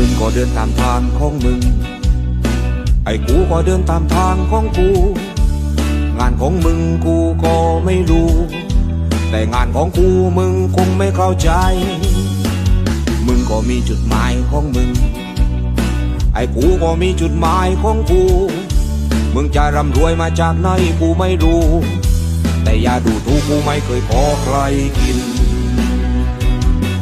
มึงก็เดินตามทางของมึง ไอ้กูก็เดินตามทางของกู งานของมึงกูก็ไม่รู้ แต่งานของกูมึงคงไม่เข้าใจ มึงก็มีจุดหมายของมึง ไอ้กูก็มีจุดหมายของกู มึงจะร่ำรวยมาจากไหนกูไม่รู้ แต่อย่าดูถูกกูไม่เคยขอใครกิน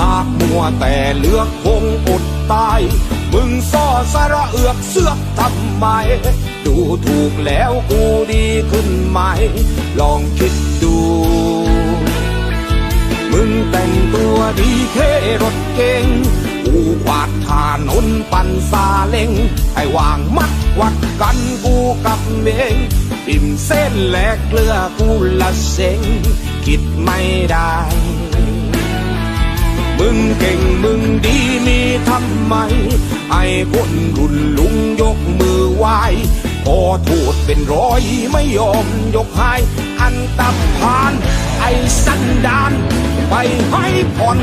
หากมัวแต่เลือกคงอดตาย มึงซ่อสาระเอือกเสือกทำไม ดูถูกแล้วกูดีขึ้นไหม ลองคิดดู มึงแต่งตัวดีแค่รถเก่งกูขวาดทานนปั่นซาเล็งให้วางมัดวัดกันกูกับเมงอิ่มเส้นแหลกเกลือกูละเซ็งคิดไม่ได้ งเก่งมึงดีมีทำไม ไอ้คนรุ่นลุงยกมือไหว้พอโทษเป็นร้อยไม่ยอมยกให้อันตับพาน ไอ้สันดาน ไปให้ผ่อน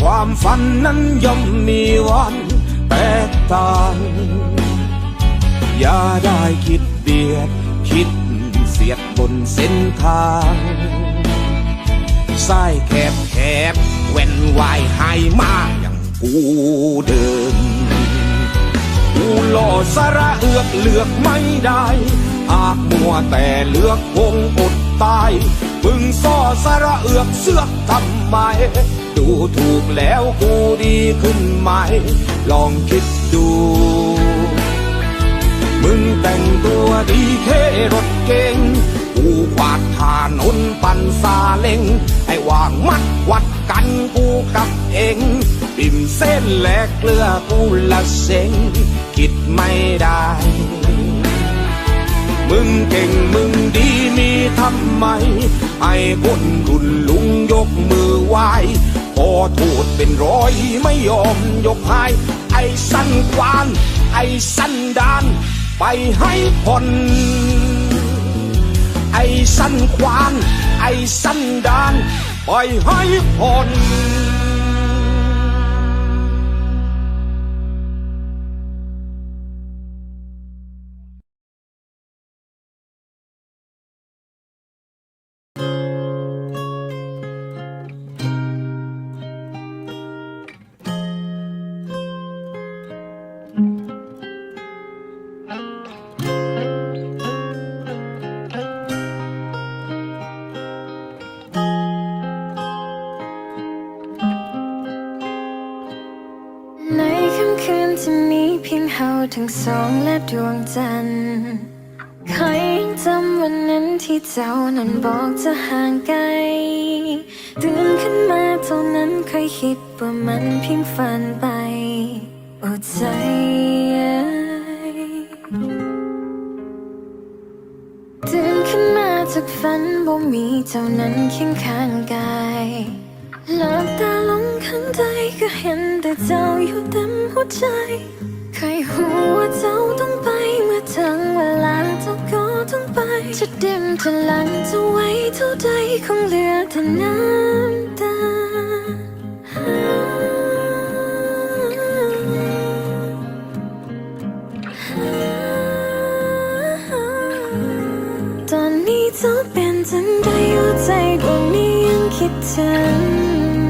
ความฝันนั้นย่อมมีวันแตกต่าง อย่าได้คิดเบียด คิดเสียดบนเส้นทางสายแคบแคบเว้นวายหายมาอย่างกูเดินกูหล่อสาระเอือกเลือกไม่ได้หากมัวแต่เลือกคงอดตายมึงซ่อสาระเอือกเสือกทำไม ดูถูกแล้วกูดีขึ้นไหม ลองคิดดู มึงแต่งตัวดีแค่รถเก่งกูขวาดทานนปั่นซาเล็งให้วางมัดวัดกันกูกับเองปิ่มเส้นแหลกเกลือกูละเซ็งคิดไม่ได้ มึงเก่งมึงดีมีทำไมให้คนรุ่นลุงยกมือไหว้ พอโทษเป็นร้อยไม่ยอมยกให้ไอ้สั้นควาน ไอ้สั้นดาน ไปให้ผ่อนไอ้สั้นควาน ไอ้สั้นดาน ไปให้ผ่อน มีเพียงเฮาทั้งสองและดวงจันทร์ใครยังจำวันนั้นที่เจ้านั้นบอกจะห่างไกลตื่นขึ้นมาเท่านั้นเคยคิดว่ามันเพียงฝันไปโอ้ใจตื่นขึ้นมาจากฝันบ่มีเจ้านั้นเคียงข้างกายหลับตาลงข้างใดก็เห็นแต่เจ้าอยู่เต็มหัวใจ เคยหูว่าเจ้าต้องไปเมื่อถึงเวลาเจ้าก็ต้องไป จะเดิมจะหลังจะไว้เท่าใดคงเหลือแต่น้ำตาตอนนี้เจ้าเป็นจังใดหัวใจดวงนี้ยังคิดถึง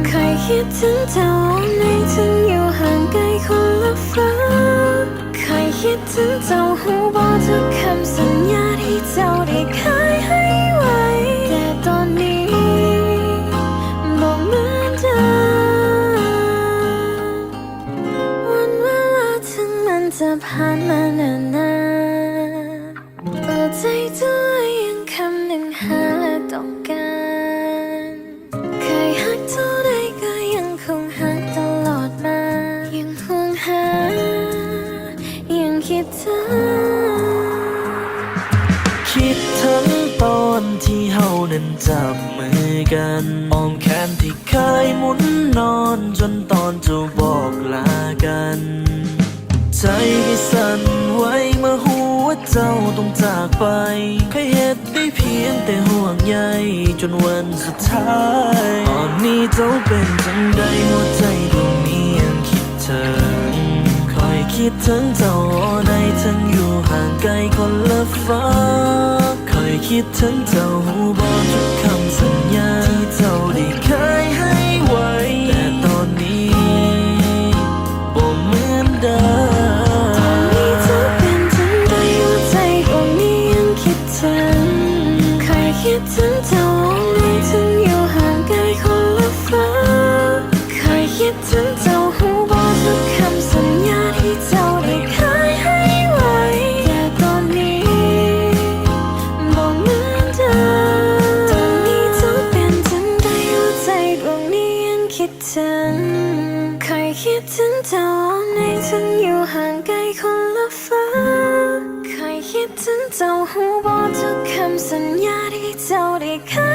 เคยคิดถึงเจ้าในถึงอยู่ห่างไกลคนละฟ้า คิดถึงเจ้าหูบอกทุกคำสัญญาที่เจ้าได้เคยให้ ไปเคยเหตุได้เพียงแต่ห่วงใยจนวันสุดท้ายตอนนี้เจ้าเป็นจังใดหัวใจดวงนี้ยังคิดถึงคอยคิดถึงเจ้าในทั้งอยู่ห่างไกลคนละฟ้าคอยคิดถึงเจ้าหูบอกทุกคำสัญญาที่เจ้าได้เคยให้ไว้ เจ้าหูบอกทุกคำสัญญาที่เจ้าได้เคย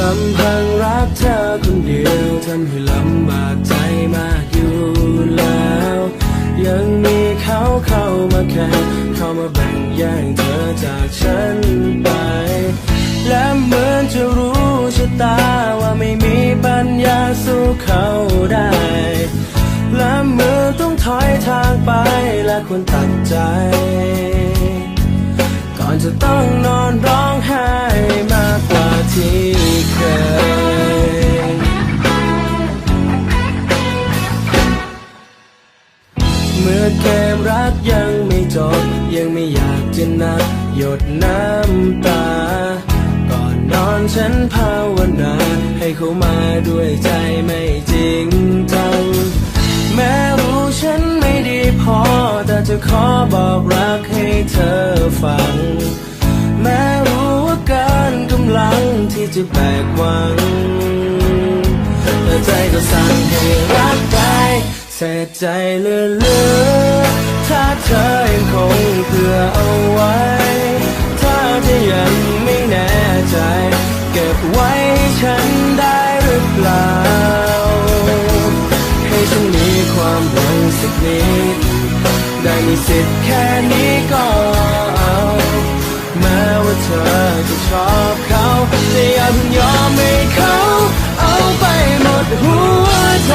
ลำพังรักเธอคนเดียวทำให้ลำบากใจมากอยู่แล้ว ยังมีเขาเข้ามาแข่งเข้ามาแบ่งแย่งเธอจากฉันไป และเหมือนจะรู้ชะตาว่าไม่มีปัญญาสู้เขาได้ และเมื่อต้องถอยทางไปและควรตัดใจ ก่อนจะต้องนอนร้องไห้มา หยดน้ำตา ก่อนนอนฉันภาวนา ให้เขามาด้วยใจไม่จริงจัง แม้รู้ฉันไม่ดีพอ แต่จะขอบอกรักให้เธอฟัง แม้รู้ว่ากินกำลังที่จะแบกหวังแต่ใจก็สั่งให้รักไป เสียใจเหลือถ้าเธอยังคงเผื่อเอาไว้ ถ้าเธอยังไม่แน่ใจ เก็บไว้ให้ฉันได้หรือเปล่า ให้ฉันมีความหวังสักนิด ได้มีสิทธิ์แค่นี้ก็เอาแม้ว่าเธอจะชอบเขาแต่อย่าเพิ่งยอมให้เขา เอาไปหมดหัวใจ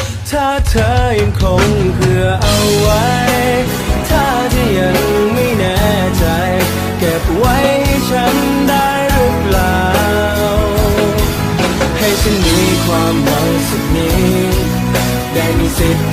ถ้าเธอยังคงเพื่อเอาไว้ ถ้าเธอยังไม่แน่ใจ เก็บไว้ให้ฉันได้หรือเปล่า ให้ฉันมีความหวังสักนิดได้มีสิทธิ์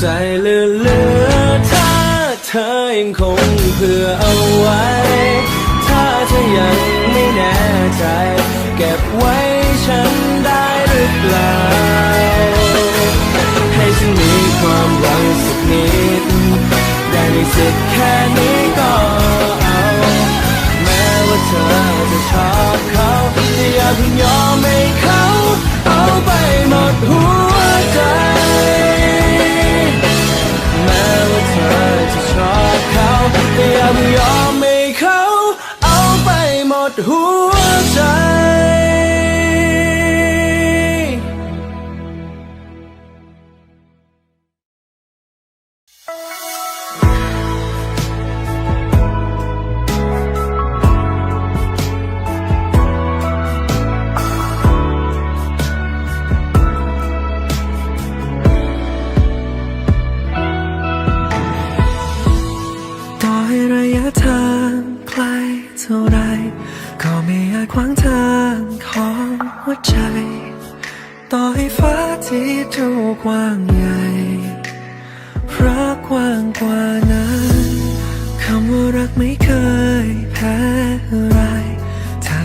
ใจเลือเลือถ้าเธอยังคงเพื่อเอา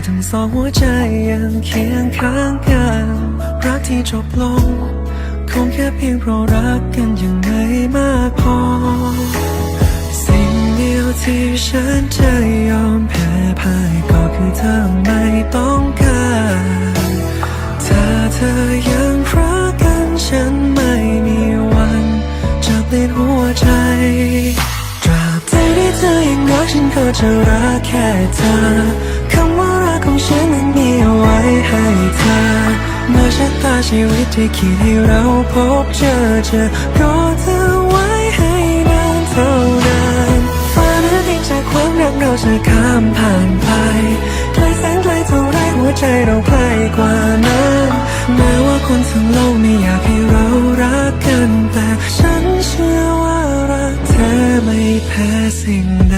ทั้งสองหัวใจยังเคียงข้างกัน รักที่จบลง คงแค่เพียงเพราะรักกันยังไม่มากพอ สิ่งเดียวที่ฉันจะยอมแพ้พ่ายก็คือเธอไม่ต้องการถ้าเธอยังรักกันฉันไม่มีวันจะเปลี่ยนหัวใจตราบใดที่เธอยังรักฉันก็จะรักแค่เธอ ชีวิตที่คิดให้เราพบเจอเจอก็เธอไว้ให้นานเท่านั้นฟ้าหรือดินจากความรักเราจะข้ามผ่านไปไกลแสนไกลเท่าไรหัวใจเราใกล้กว่านั้นแม้ว่าคนทั้งโลกไม่อยากให้เรารักกันแต่ฉันเชื่อว่ารักเธอไม่แพ้สิ่งใด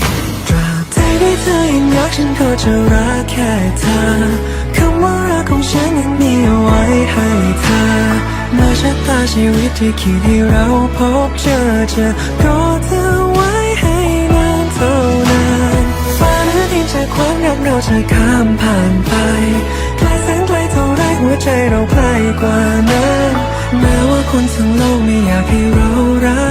ฉันก็จะรักแค่เธอคำว่ารักของฉันยังมีเอาไว้ให้เธอเมื่อชะตาชีวิตที่คิดให้เราพบเจอเจอก็เธอไว้ให้นานเท่านั้นฟ้าหรือดินจากความรักเราจะข้ามผ่านไปไกลแสนไกลเท่าไรหัวใจเราใกล้กว่านั้นแม้ว่าคนทั้งโลกไม่อยากให้เรารัก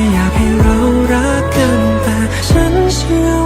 ไม่อยากให้เรารักกันแต่ฉันเชื่อ